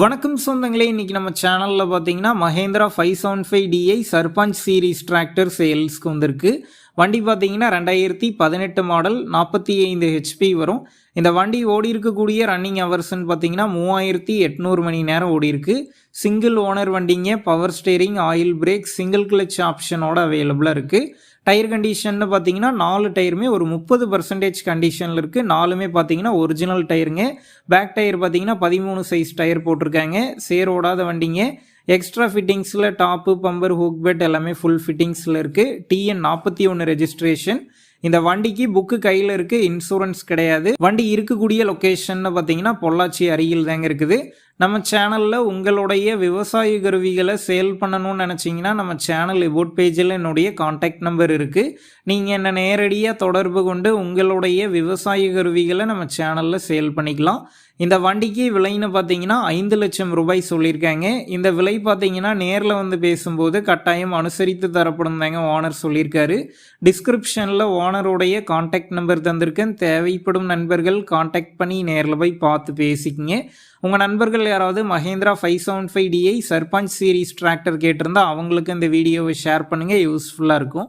வணக்கம் சொந்தங்களே இன்றைக்கி நம்ம சேனலில் பார்த்தீங்கன்னா Mahindra five seven five DI Sarpanch series tractor சேல்ஸ்க்கு வந்திருக்கு. வண்டி பார்த்தீங்கன்னா ரெண்டாயிரத்தி பதினெட்டு மாடல் நாற்பத்தி ஐந்து ஹெச்பி வரும். இந்த வண்டி ஓடி இருக்கக்கூடிய ரன்னிங் ஹவர்ஸ்ன்னு பார்த்தீங்கன்னா மூவாயிரத்தி எட்நூறு மணி நேரம் ஓடி இருக்கு. சிங்கிள் ஓனர் வண்டிங்க power steering oil brake single clutch ஆப்ஷனோட அவைலபிளாக இருக்குது டயர் கண்டிஷன்னு பார்த்தீங்கன்னா நாலு டயருமே ஒரு முப்பது பர்சன்டேஜ் கண்டிஷனில் இருக்குது நாலுமே பார்த்தீங்கன்னா ஒரிஜினல் டயருங்க பேக் டயர் பார்த்தீங்கன்னா பதிமூணு சைஸ் டயர் போட்டிருக்காங்க. சேர் ஓடாத வண்டிங்க. எக்ஸ்ட்ரா ஃபிட்டிங்ஸில் டாப்பு பம்பர் ஹூக் பெட் எல்லாமே ஃபுல் ஃபிட்டிங்ஸில் இருக்குது டிஎன் நாற்பத்தி ஒன்று ரெஜிஸ்ட்ரேஷன் இந்த வண்டிக்கு புக்கு கையில் இருக்குது இன்சூரன்ஸ் கிடையாது. வண்டி இருக்கக்கூடிய லொக்கேஷன் பார்த்தீங்கன்னா பொள்ளாச்சி அருகில் தாங்க இருக்குது. நம்ம சேனலில் உங்களுடைய விவசாய கருவிகளை சேல் பண்ணணும்னு நினச்சிங்கன்னா நம்ம சேனல் இபோட் பேஜில் என்னுடைய காண்டாக்ட் நம்பர் இருக்குது நீங்கள் என்னை நேரடியாக தொடர்பு கொண்டு உங்களுடைய விவசாய கருவிகளை நம்ம சேனலில் சேல் பண்ணிக்கலாம். இந்த வண்டிக்கு விலைன்னு பார்த்தீங்கன்னா ஐந்து லட்சம் ரூபாய் சொல்லியிருக்காங்க. இந்த விலை பார்த்தீங்கன்னா நேரில் வந்து பேசும்போது கட்டாயம் அனுசரித்து தரப்படும் தாங்க ஓனர் சொல்லியிருக்காரு. டிஸ்கிரிப்ஷனில் ஓனருடைய காண்டாக்ட் நம்பர் தந்திருக்கேன். தேவைப்படும் நண்பர்கள் காண்டாக்ட் பண்ணி நேரில் போய் பார்த்து பேசிக்கிங்க. உங்கள் நண்பர்கள் யாராவது Mahindra five seven five DI Sarpanch series tractor கேட்டிருந்தா அவங்களுக்கு இந்த வீடியோவை ஷேர் பண்ணுங்கள் யூஸ்ஃபுல்லாக இருக்கும்.